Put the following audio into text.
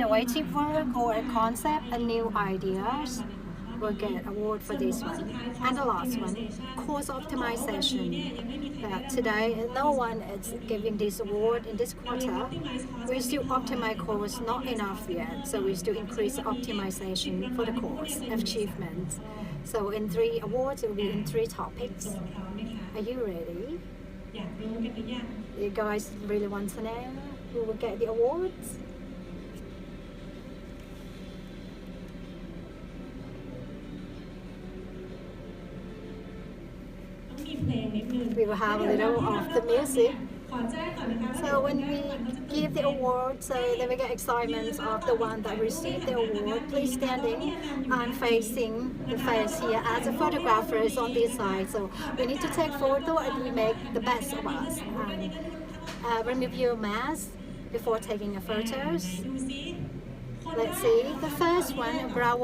innovative work or a concept and new ideas will get award for this one. And the last one, course optimization. Uh, today, no one is giving this award in this quarter. We still optimize course not enough yet, so we still increase optimization for the course achievements. So in three awards, it will be in three topics. Are you ready? You guys really want to know who will get the awards? we will have a little of the music. So when we give the award, so then we get excitement of the one that received the award. Please standing and facing the face here as a photographer is on this side. So we need to take photo and we make the best of us. And uh, remove your mask before taking the photos. Let's see the first one, Bravo.